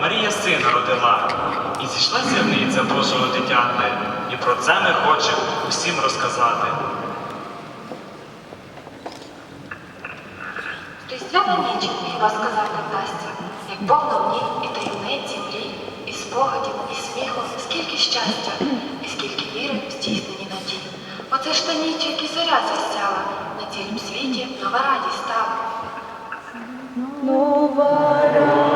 Марія сина родила, і зійшла зірниця Божого дитяти, і про це ми хочемо усім розказати. Різдвяна ніч вас сказати вдасться, як повно в ній і таємниці мрій, і спогадів, і сміху, скільки щастя, і скільки віри в здійснені Бо це ж та ніч, як і зоря засяла, на цілім світі нова радість стала. Нова радість.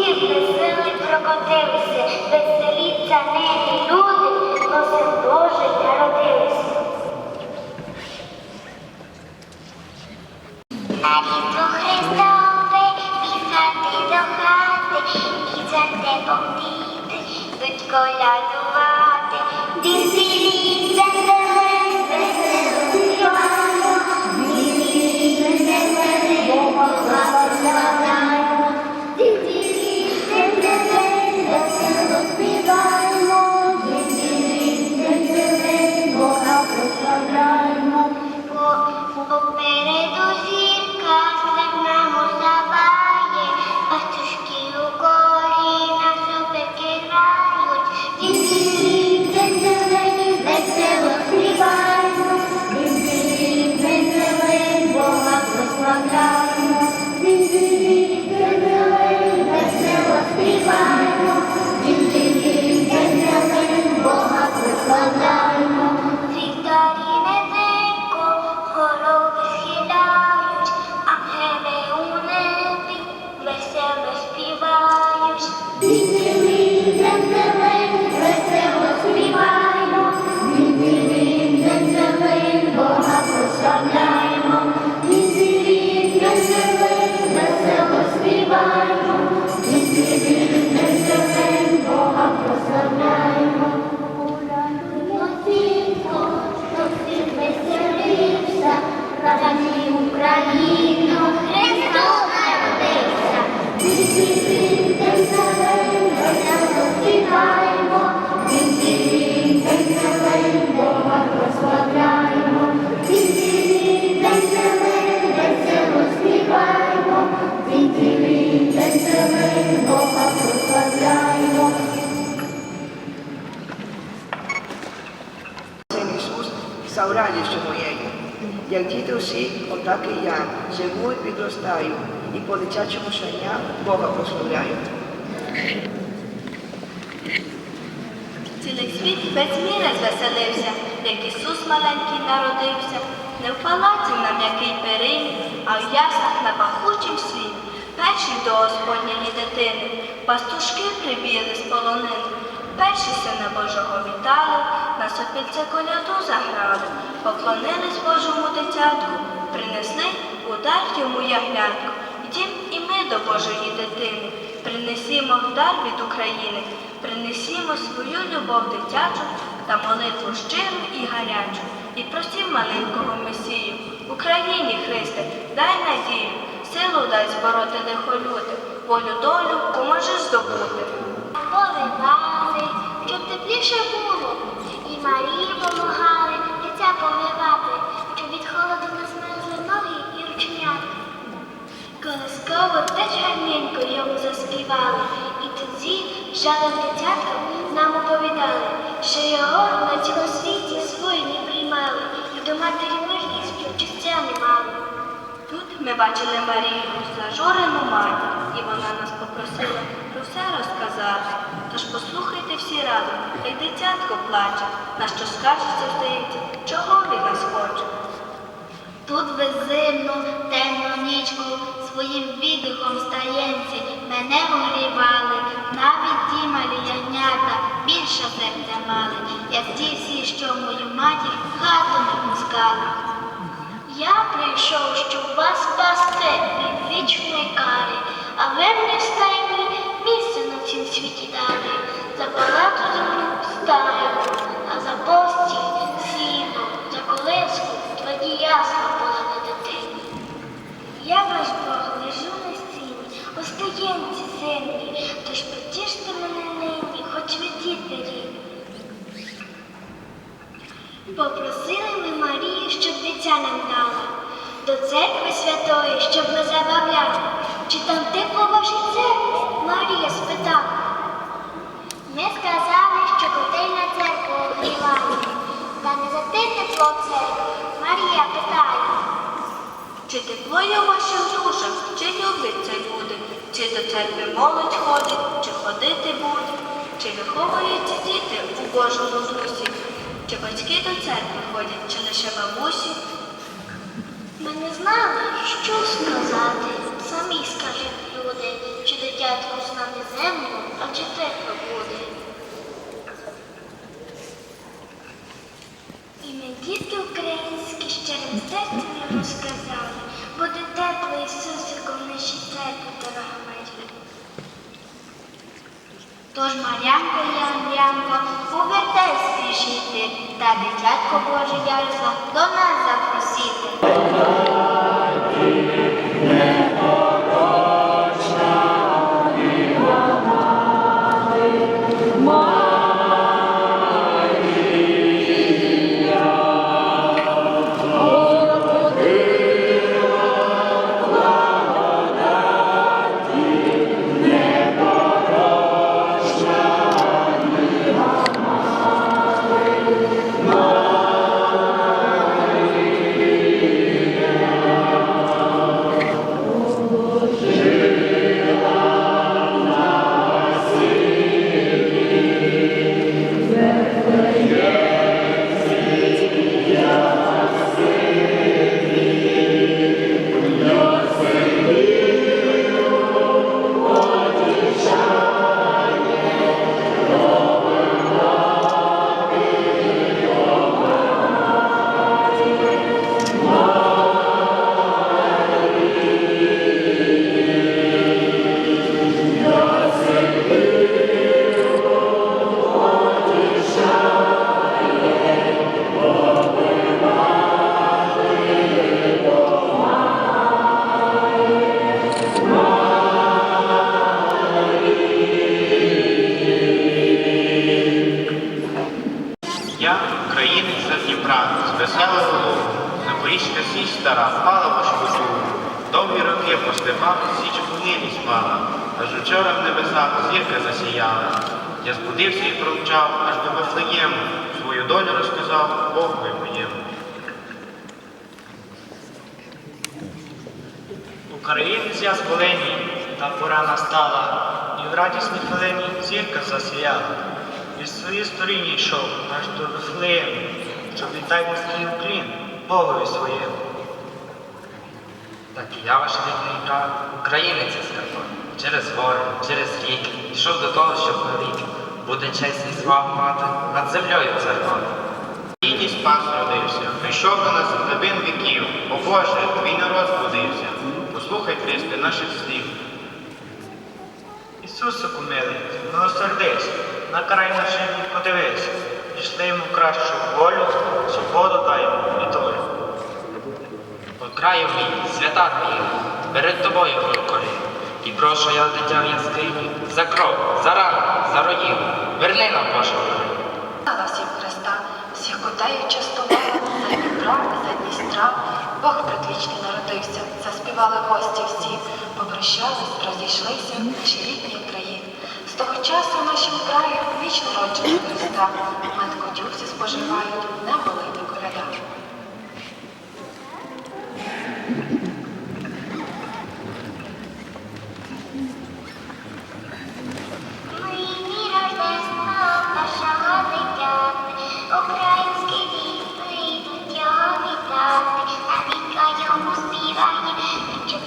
Спів веселий веселіться нині люди, бо Божий народився. На різдво Христове, від до хати, і за небом діти йдуть колядувати. Став радістю моєю. Як діти всі, отак і я, живу і підростаю, і по дитячому щодня Бога прославляю. Цілий світ без міри звеселився, як Ісус маленький народився, не в палаці на м'який перині, а в яслах на пахучім світ. Перші до Господньої дитини, пастушки прибігли з полонини, перші сина Божого вітали, на сопільце коляду заграли, поклонились Божому дитятку, принесли у дар йому яглятку. Йдім і ми до Божої дитини, принесімо в дар від України, принесімо свою любов дитячу та молитву щиру і гарячу. І просім маленького Месію, Україні, Христе, дай надію, силу дай збороти лихолюди, волю долю поможи здобути. Тепліше було, і Марії помагали дитя помивати, щоб від холоду не змерзли ноги і рученята. Колисково теж гарненько йому заспівали, і тоді жалем дитяткам нам оповідали, що його на цілому світі свої приймали, і до матері Марії співчуття не мали. Тут ми бачили Марію, зажурену матір, і вона нас попросила про все розказати. Тож послухайте всі разом, як дитятко плаче, на що скажеться здається, чого від нас хоче. Тут беззимну темну нічку своїм віддихом стаєнці мене огрівали, навіть ті малі ягнята більше серця мали, як ті всі, що мою матір хату не пускали. Я прийшов, щоб вас спасти від вічної кари, а ви мені в стайні місце світі дали. За палату землю стаю, а за постіль сіно, за колиску твої ясла була на дитині. Я ваш Бог лежу на стіні, у стоянці землі, тож потіште мене нині, хоч діти рідні. Попросили ми Марію, щоб дитя нам дала, до церкви святої, щоб ми забавляли. Чи там тепло вашій церкві? Марія спитала. Ми сказали, що котель на церкву огріває. Та не за те тепло в церкві. Марія питає. Чи тепло є у ваших душах, чи любляться люди, чи до церкви молодь ходить, чи ходити буде, чи виховуються діти у Божому дусі, чи батьки до церкви ходять, чи лише бабусі? Ми не знали, що сказати. Самі скажіть, люди, чи дитятку з землю, а чи тепло буде. І ми, діти українські, щирим серцем йому сказали, буде тепло Ісусику в нашій церкві, дорога Марія. Тож Мар'янко Андріанко, повертай спішити, та дитятко Боже ясно до нас запросити. Стара впала в важку Довгі роки по степах січ у небі спала, аж учора в небесах зірка засіяла. Я збудився і промчав аж до Вифлеєму, свою долю розказав Богові моєму. Українець я з Волині, та пора настала, і в радісній хвилині зірка засіяла. І в своїй сторіні йшов аж до Вифлеєму, щоб віддай міський уклін Богові своєму. Так я ваш рідний українець із Карпат. Через гори, через ріки, йшов до того, щоб навіки. Буде і славу мати над землею царювати. Діді спас родився, прийшов до нас з глибин віків. О Боже, твій народ збудився. Послухай, Христе, наших слів. Ісусику милий, милосердись, на край наший рід подивись, пішли йому кращу волю, свободу дай йому краю мій, свята твоя, перед тобою колі. І прошу я дитя яскині, за кров, за рану, за роїв, верни нам Боже. Стала всім Христа, всіх кутею частувала, за Дніпра, за Дністра. Бог предвічний народився, заспівали гості всі, попрощались, розійшлися наші рідні краї. З того часу в нашім краю вічно родження Христа, мед котювці споживають, не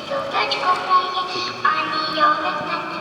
Geç kafayı anne yolda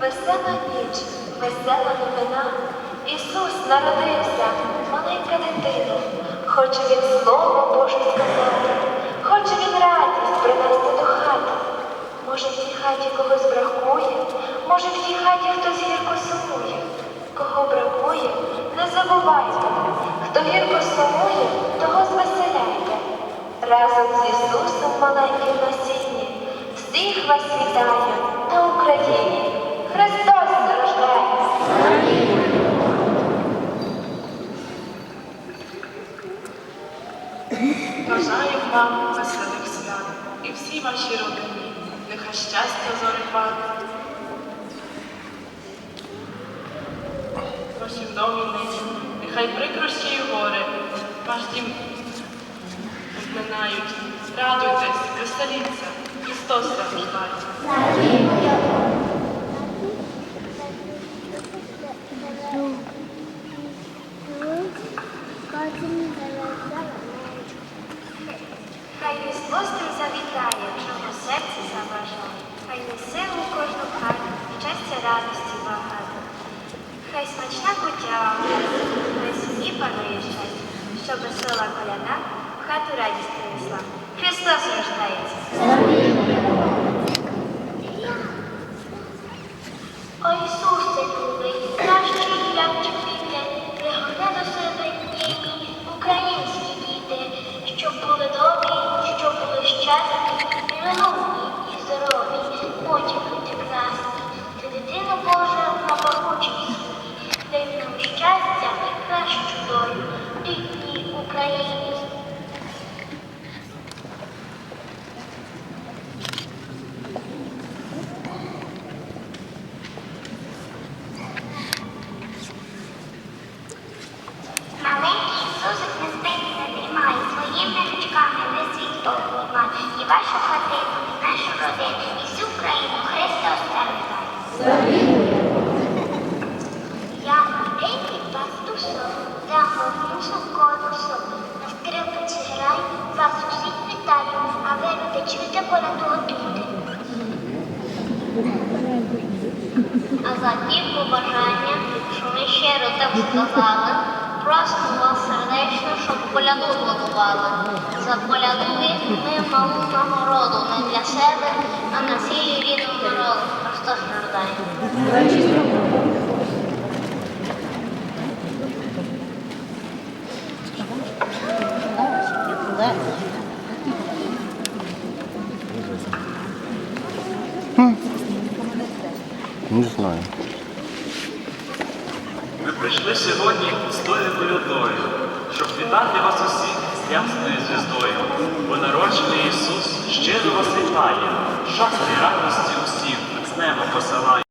Весела ніч, весела новина. Ісус народився, маленька дитина. Хоче він слово Боже сказати, хоче він радість принести до хати. Може, в цій хаті когось бракує, може, в цій хаті хтось гірко сумує. Кого бракує, не забувайте. Хто гірко сумує, того звеселяйте. Разом з Ісусом маленьким на. Всіх вас вітає на Україні. Христос рождає! Бажаю вам веселих свят і всій вашій родині. Нехай щастя зорипад. Ваші вдові нині, нехай прикрощі і горе, ваш дім обминають. Радуйтесь, веселіться, Христос рождає. Хай Різдво ним завітає, чого серце заважає. Хай несе у кожну хату, щастя радості багато. Хай смачна кутя, хай сім'ї панує щастя, що весела коляда в хату радість принесла. Христос рождається. О Ісусе любий, кращий як чоловіке, пригорни до себе нині українські діти, щоб були добрі, щоб були щасливі, миловні і здорові, потім бути красні. Ти дитина Божа на пахучій світі, дай нам щастя і кращу долю, рідній Україні. Маленький Ісусик не спить, не дрімає, своїми ручками весь світ обіймає. І вашу хатину, і нашу родину, і всю країну Христос передає. Я маленький пастушок, за головнушок конусок. На граю, вас усіх вітаю, а ви люди чуєте готуйте. А за ті побажання, що ми щиро так сказали, просимо вас сердечно, щоб коляду готували. За коляду ми малу нагороду не для себе, а на цілі рідного народу. Не знаю. Ми прийшли сьогодні з тою колядою, щоб вітати вас усіх з ясною звіздою, бо народжений Ісус щиро вас вітає, щастя і радості небо посилає.